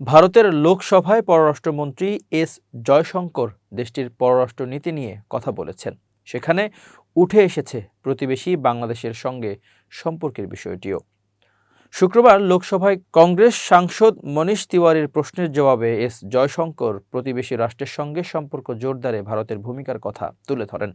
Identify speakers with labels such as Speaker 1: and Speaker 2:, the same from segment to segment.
Speaker 1: ভারতের লোকসভায় পররাষ্ট্রমন্ত্রী এস জয়শঙ্কর দেশটির পররাষ্ট্র নীতি নিয়ে কথা বলেছেন। সেখানে উঠে এসেছে প্রতিবেশী বাংলাদেশের সঙ্গে সম্পর্কের বিষয়টিও। শুক্রবার লোকসভায় কংগ্রেস সাংসদ মনীষ তিওয়ারির প্রশ্নের জবাবে এস জয়শঙ্কর প্রতিবেশী রাষ্ট্রের সঙ্গে সম্পর্ক জোরদারে ভারতের ভূমিকার কথা তুলে ধরেন।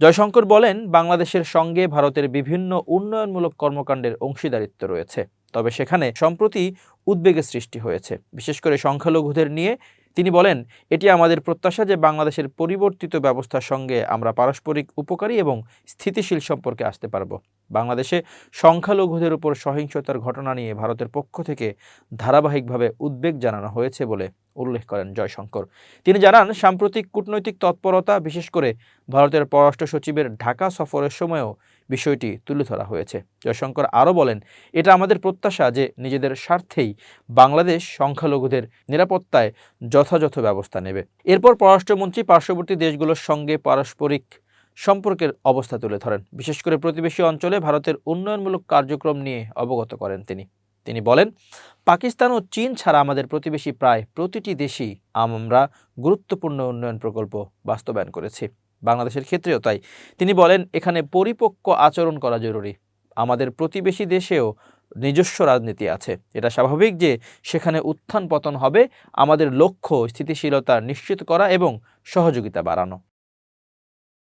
Speaker 1: জয়শঙ্কর বলেন, বাংলাদেশের সঙ্গে ভারতের বিভিন্ন উন্নয়নমূলক কর্মকাণ্ডের অংশীদারিত্ব রয়েছে। তবে সেখানে সম্প্রতি উদ্বেগের সৃষ্টি হয়েছে। বিশেষ করে সংখ্যালঘুদের নিয়ে তিনি বলেন, এটি আমাদের প্রত্যাশা যে বাংলাদেশের পরিবর্তিত ব্যবস্থার সঙ্গে আমরা পারস্পরিক উপকারী এবং স্থিতিশীল সম্পর্কে আসতে পারব। বাংলাদেশে সংখ্যালঘুদের উপর সহিংসতার ঘটনা নিয়ে ভারতের পক্ষ থেকে ধারাবাহিকভাবে উদ্বেগ জানানো হয়েছে বলে উল্লেখ করেন জয়শঙ্কর। তিনি জানান, সাম্প্রতিক কূটনৈতিক তৎপরতা, বিশেষ করে ভারতের পররাষ্ট্র সচিবের ঢাকা সফরের সময়ও বিষয়টি তুলে ধরা হয়েছে। জয়শঙ্কর আরও বলেন, এটা আমাদের প্রত্যাশা যে নিজেদের স্বার্থেই বাংলাদেশ সংখ্যালঘুদের নিরাপত্তায় যথাযথ ব্যবস্থা নেবে। এরপর পররাষ্ট্রমন্ত্রী পার্শ্ববর্তী দেশগুলোর সঙ্গে পারস্পরিক সম্পর্কের অবস্থা তুলে ধরেন। বিশেষ করে প্রতিবেশী অঞ্চলে ভারতের উন্নয়নমূলক কার্যক্রম নিয়ে অবগত করেন তিনি। তিনি বলেন, পাকিস্তান ও চীন ছাড়া আমাদের প্রতিবেশী প্রায় প্রতিটি দেশই আমরা গুরুত্বপূর্ণ উন্নয়ন প্রকল্প বাস্তবায়ন করেছি। বাংলাদেশের ক্ষেত্রেও তাই। তিনি বলেন, এখানে পরিপক্ক আচরণ করা জরুরি। আমাদের প্রতিবেশী দেশেও নিজস্ব রাজনীতি আছে। এটা স্বাভাবিক যে সেখানে উত্থান পতন হবে। আমাদের লক্ষ্য স্থিতিশীলতা নিশ্চিত করা এবং সহযোগিতা বাড়ানো।